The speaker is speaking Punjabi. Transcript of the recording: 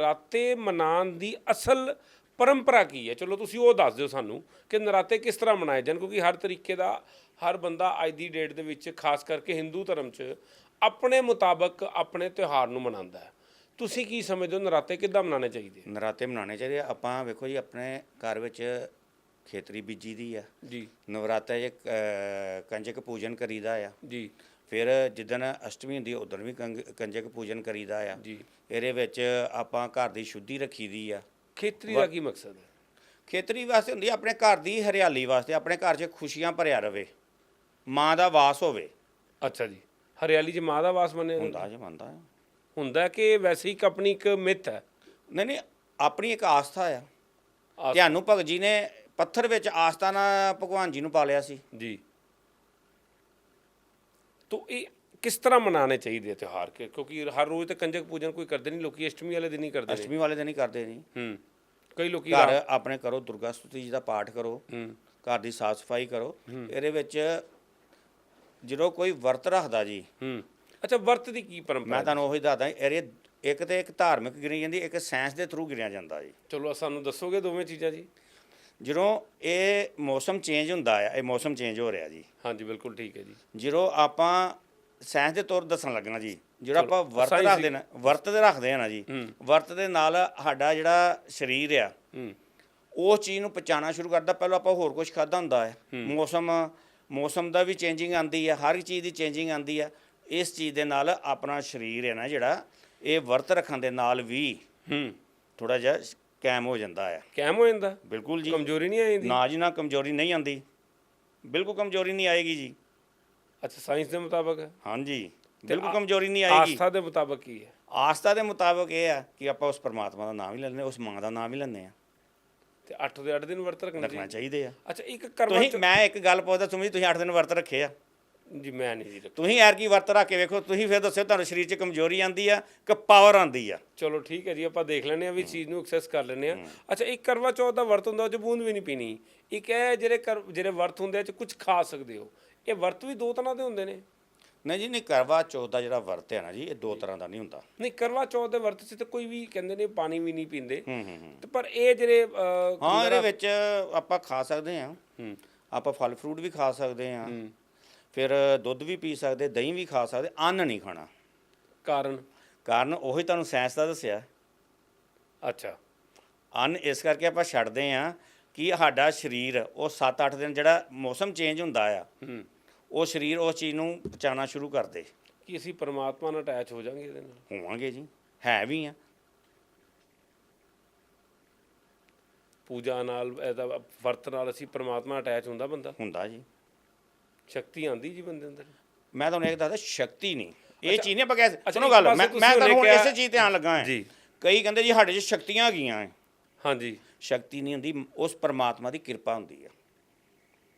ਨਰਾਤੇ ਮਨਾਉਣ ਦੀ ਅਸਲ ਪਰੰਪਰਾ ਕੀ ਹੈ? ਚਲੋ ਤੁਸੀਂ ਉਹ ਦੱਸ ਦਿਓ ਸਾਨੂੰ ਕਿ ਨਰਾਤੇ ਕਿਸ ਤਰ੍ਹਾਂ ਮਨਾਏ ਜਾਣ ਕਿਉਂਕਿ ਹਰ ਤਰੀਕੇ ਦਾ ਹਰ ਬੰਦਾ ਅੱਜ ਦੀ ਡੇਟ ਦੇ ਵਿੱਚ ਖਾਸ ਕਰਕੇ ਹਿੰਦੂ ਧਰਮ 'ਚ ਆਪਣੇ ਮੁਤਾਬਕ ਆਪਣੇ ਤਿਉਹਾਰ ਨੂੰ ਮਨਾਉਂਦਾ ਹੈ। ਤੁਸੀਂ ਕੀ ਸਮਝਦੇ ਹੋ ਨਰਾਤੇ ਕਿੱਦਾਂ ਮਨਾਉਣੇ ਚਾਹੀਦੇ ਨਰਾਤੇ ਮਨਾਉਣੇ ਚਾਹੀਦੇ ਆ। ਆਪਾਂ ਵੇਖੋ ਜੀ ਆਪਣੇ ਘਰ ਵਿੱਚ ਖੇਤਰੀ ਬੀਜੀ ਦੀ ਆ। ਜੀ। ਨਵਰਾਤੇ 'ਚ ਅ, ਕੰਜਕ ਪੂਜਨ ਕਰੀਦਾ ਆ। ਜੀ। ਫਿਰ ਜਿੱਦਣ ਅਸ਼ਟਮੀ ਹੁੰਦੀ ਉਦੋਂ ਵੀ ਕੰਗ- ਕੰਜਕ ਪੂਜਨ ਕਰੀਦਾ ਆ। ਜੀ। ਇਹਦੇ ਵਿੱਚ ਆਪਾਂ ਘਰ ਦੀ ਸ਼ੁੱਧੀ ਰੱਖੀਦੀ ਆ। ਖੇਤਰੀ ਦਾ ਕੀ ਮਕਸਦ ਹੈ? ਖੇਤਰੀ ਵਾਸਤੇ ਹੁੰਦੀ ਆ ਆਪਣੇ ਘਰ ਦੀ ਹਰਿਆਲੀ ਵਾਸਤੇ ਆਪਣੇ ਘਰ 'ਚ ਖੁਸ਼ੀਆਂ ਭਰਿਆ ਰਵੇ ਮਾਂ ਦਾ ਵਾਸ ਹੋਵੇ। ਅੱਛਾ ਜੀ। ਹਰਿਆਲੀ 'ਚ ਮਾਂ ਦਾ ਵਾਸ ਮੰਨਿਆ ਜਾਂਦਾ? ਹੁੰਦਾ ਜੀ ਮੰਨਦਾ ਆ ਹੁੰਦਾ ਕਿ ਵੈਸੇ ਹੀ ਇੱਕ ਆਪਣੀ ਇੱਕ ਮਿੱਥ ਹੈ? ਨਹੀਂ ਨਹੀਂ ਆਪਣੀ ਇੱਕ ਆਸਥਾ ਆ। ਆਸ- ਧਿਆਨੂ ਭਗਤ ਜੀ ਨੇ ਪੱਥਰ ਵਿੱਚ ਆਸਥਾ ਨਾਲ ਭਗਵਾਨ ਜੀ ਨੂੰ ਪਾਲਿਆ ਸੀ। ਜੀ। ਤੋ ਇਹ ਕਿਸ ਤਰ੍ਹਾਂ ਮਨਾਉਣੇ ਚਾਹੀਦੇ ਆ ਤਿਉਹਾਰ? ਕਿ ਕਿਉਂਕਿ ਹਰ ਰੋਜ਼ ਤਾਂ ਕੰਜਕ ਪੂਜਨ ਕੋਈ ਕਰਦੇ ਨਹੀਂ ਲੋਕੀ ਅਸ਼ਟਮੀ ਵਾਲੇ ਦਿਨ ਹੀ ਕਰਦੇ ਨੇ। ਅਸ਼ਟਮੀ ਵਾਲੇ ਦਿਨ ਹੀ ਕਰਦੇ ਨਹੀਂ ਹੂੰ। ਕਈ ਲੋਕੀ ਘਰ ਆਪਣੇ ਕਰੋ ਦੁਰਗਾ ਸਤੁਤੀ ਜੀ ਦਾ ਪਾਠ ਕਰੋ ਹੂੰ। ਘਰ ਦੀ ਸਾਫ਼ ਸਫ਼ਾਈ ਕਰੋ। ਇਹਦੇ ਵਿੱਚ ਜਦੋਂ ਕੋਈ ਵਰਤ ਰੱਖਦਾ ਜੀ ਹੂੰ। ਅੱਛਾ ਵਰਤ ਦੀ ਕੀ ਪਰੰਪਰਾ ਮੈਂ? ਤੁਹਾਨੂੰ ਉਹੀ ਦੱਸਦਾ ਇਹਦੇ ਇੱਕ ਤੇ ਇੱਕ ਧਾਰਮਿਕ ਗਿਣੀ ਜਾਂਦੀ ਇੱਕ ਸਾਇੰਸ ਦੇ ਥਰੂ ਗਿਣਿਆ ਜਾਂਦਾ ਜੀ। ਚਲੋ ਸਾਨੂੰ ਦੱਸੋਗੇ ਦੋਵੇਂ ਚੀਜ਼ਾਂ ਜੀ? ਜਦੋਂ ਇਹ ਮੌਸਮ ਚੇਂਜ ਹੁੰਦਾ ਆ ਇਹ ਮੌਸਮ ਚੇਂਜ ਹੋ ਰਿਹਾ ਜੀ। ਹਾਂਜੀ ਬਿਲਕੁਲ ਠੀਕ ਹੈ ਜੀ। ਜਦੋਂ ਆਪਾਂ ਸਾਇੰਸ ਦੇ ਤੌਰ ਦੱਸਣ ਲੱਗਣਾ ਜੀ ਚਲੋ, ਆਪਾਂ ਵਰਤ ਰੱਖਦੇ ਨਾ ਵਰਤ ਦੇ ਰੱਖਦੇ ਆ ਨਾ ਜੀ। ਵਰਤ ਦੇ ਨਾਲ ਸਾਡਾ ਜਿਹੜਾ ਸਰੀਰ ਆ ਹੂੰ। ਉਸ ਚੀਜ਼ ਨੂੰ ਪਚਾਣਾ ਸ਼ੁਰੂ ਕਰਦਾ ਪਹਿਲਾਂ ਆਪਾਂ ਹੋਰ ਕੁਝ ਖਾਦਾ ਹੁੰਦਾ ਹੈ। ਮੌਸਮ ਮੌਸਮ ਦਾ ਵੀ ਚੇਂਜਿੰਗ ਆਂਦੀ ਹੈ ਹਰ ਇੱਕ ਚੀਜ਼ ਦੀ ਚੇਂਜਿੰਗ ਆਂਦੀ ਹੈ ਇਸ ਚੀਜ਼ ਦੇ ਨਾਲ ਆਪਣਾ ਸਰੀਰ ਹੈ ਨਾ ਜਿਹੜਾ ਇਹ ਵਰਤ ਰੱਖਣ ਦੇ ਨਾਲ ਵੀ ਹੂੰ। ਥੋੜਾ ਜਿਹਾ ਕਾਇਮ ਹੋ ਜਾਂਦਾ ਹੈ ਕੈਮ ਹੋ ਜਾਂਦਾ? ਬਿਲਕੁਲ ਜੀ। ਕਮਜ਼ੋਰੀ ਨਹੀਂ ਆਈਂਦੀ ਨਾ ਜੀ ਨਾ ਕਮਜ਼ੋਰੀ ਨਹੀਂ ਆਂਦੀ। ਬਿਲਕੁਲ ਕਮਜ਼ੋਰੀ ਨਹੀਂ ਆਏਗੀ ਜੀ। ਅੱਛਾ ਸਾਇੰਸ ਦੇ ਮੁਤਾਬਕ? ਹੈ ਹਾਂਜੀ ਬਿਲਕੁਲ ਕਮਜ਼ੋਰੀ ਨਹੀਂ ਆਏਗੀ। ਆਸਥਾ ਦੇ ਮੁਤਾਬਕ ਕੀ ਹੈ? ਆਸਥਾ ਦੇ ਮੁਤਾਬਕ ਇਹ ਆ ਕਿ ਆਪਾਂ ਉਸ ਪਰਮਾਤਮਾ ਦਾ ਨਾਮ ਹੀ ਲੈਂਦੇ ਉਸ ਮਾਂ ਦਾ ਨਾਮ ਹੀ ਲੈਂਦੇ ਆ ਤੇ 8 ਦੇ 8 ਦਿਨ ਵਰਤ ਰੱਖਣਾ ਚਾਹੀਦਾ? ਆ। ਅੱਛਾ ਇੱਕ ਕਰਵਾ ਤੁਸੀਂ ਮੈਂ ਇੱਕ ਗੱਲ ਪੁੱਛਦਾ ਤੁਸੀਂ ਤੁਸੀਂ 8 ਦਿਨ ਵਰਤ ਰੱਖੇ ਆ। ਜੀ ਮੈਂ ਨਹੀਂ ਜੀ ਰੱਖਿਆ ਤੁਸੀਂ ਐਰ ਕੀ ਵਰਤ ਰੱਖ ਕੇ ਵੇਖੋ ਤੁਸੀਂ ਫਿਰ ਦੱਸਿਓ ਤੁਹਾਨੂੰ ਸਰੀਰ 'ਚ ਕਮਜ਼ੋਰੀ ਆਂਦੀ ਆ ਕਿ ਪਾਵਰ ਆਂਦੀ ਆ? ਚਲੋ ਠੀਕ ਹੈ ਜੀ ਆਪਾਂ ਦੇਖ ਲੈਂਦੇ ਆ ਵੀ ਚੀਜ਼ ਨੂੰ ਐਕਸੈਸ ਕਰ ਲੈਂਦੇ ਆ ਅੱਛਾ ਇੱਕ ਕਰਵਾ ਚੌਥ ਦਾ ਵਰਤ ਹੁੰਦਾ ਉਹ ਚ ਬੂੰਦ ਵੀ ਨਹੀਂ ਪੀਣੀ। ਇੱਕ ਹੈ ਜਿਹੜੇ ਕਰ ਜਿਹੜੇ ਵਰਤ ਹੁੰਦੇ ਆ ਚ ਕੁਝ ਖਾ ਸਕਦੇ ਹੋ। ਇਹ ਵਰਤ ਵੀ ਦੋ ਤਰ੍ਹਾਂ ਦੇ ਹੁੰਦੇ ਨੇ। ਨਹੀਂ ਜੀ ਨਹੀਂ ਕਰਵਾ ਚੌਥ ਦਾ ਜਿਹੜਾ ਵਰਤ ਹੈ ਨਾ ਜੀ ਇਹ ਦੋ ਤਰ੍ਹਾਂ ਦਾ ਨਹੀਂ ਹੁੰਦਾ। ਨਹੀਂ ਕਰਵਾ ਚੌਥ ਦੇ ਵਰਤ 'ਚ ਤੇ ਕੋਈ ਵੀ ਕਹਿੰਦੇ ਨੇ ਪਾਣੀ ਵੀ ਨਹੀਂ ਪੀਂਦੇ। ਹੂੰ ਹੂੰ ਹੂੰ। ਤੇ ਪਰ ਇਹ ਜਿਹੜੇ ਅਹ, ਹਾਂ ਇਹਦੇ ਵਿੱਚ ਆਪਾਂ ਖਾ ਸਕਦੇ ਆ ਹੂੰ। ਆਪਾਂ ਫਲ ਫਰੂਟ ਵੀ ਖਾ ਸਕਦੇ ਆ ਹੂੰ। ਫਿਰ ਦੁੱਧ ਵੀ ਪੀ ਸਕਦੇ ਦਹੀਂ ਵੀ ਖਾ ਸਕਦੇ ਅੰਨ ਨਹੀਂ ਖਾਣਾ। ਕਾਰਨ? ਕਾਰਨ ਉਹੀ ਤੁਹਾਨੂੰ ਸਾਇੰਸ ਦਾ ਦੱਸਿਆ। ਅੱਛਾ। ਅੰਨ ਇਸ ਕਰਕੇ ਆਪਾਂ ਛੱਡਦੇ ਆ ਕਿ ਸਾਡਾ ਸਰੀਰ ਉਹ 7-8 ਦਿਨ ਜਿਹੜਾ ਮੌਸਮ ਚੇਂਜ ਹੁੰਦਾ ਆ ਹੂੰ। ਉਹ ਸਰੀਰ ਉਸ ਚੀਜ਼ ਨੂੰ ਪਚਾਉਣਾ ਸ਼ੁਰੂ ਕਰਦੇ ਕੀ ਅਸੀਂ ਪਰਮਾਤਮਾ ਨਾਲ ਅਟੈਚ ਹੋ ਜਾਾਂਗੇ ਇਹਦੇ ਨਾਲ? ਹੋਵਾਂਗੇ ਜੀ ਹੈ ਵੀ ਆ। ਪੂਜਾ ਨਾਲ ਇਹਦਾ ਵਰਤ ਨਾਲ ਅਸੀਂ ਪਰਮਾਤਮਾ ਅਟੈਚ ਹੁੰਦਾ ਬੰਦਾ? ਹੁੰਦਾ ਜੀ। ਸ਼ਕਤੀ ਆਂਦੀ ਜੀ ਬੰਦੇ ਅੰਦਰ? ਮੈਂ ਤੁਹਾਨੂੰ ਇੱਕ ਦੱਸਦਾ ਸ਼ਕਤੀ ਨਹੀਂ। ਇਹ ਚੀਜ਼ ਨਹੀਂ ਆਪਾਂ ਕਹਿ ਸੁਣੋ ਗੱਲ ਮੈਂ ਮੈਂ ਤੁਹਾਨੂੰ ਹੁਣ ਇਸੇ ਚੀਜ਼ ਤੇ ਆਣ ਲੱਗਾ ਹਾਂ। ਜੀ। ਕਈ ਕਹਿੰਦੇ ਜੀ ਸਾਡੇ 'ਚ ਸ਼ਕਤੀਆਂ ਹੈਗੀਆਂ ਹੈ ਹਾਂਜੀ। ਸ਼ਕਤੀ ਨਹੀਂ ਹੁੰਦੀ ਉਸ ਪਰਮਾਤਮਾ ਦੀ ਕਿਰਪਾ ਹੁੰਦੀ ਹੈ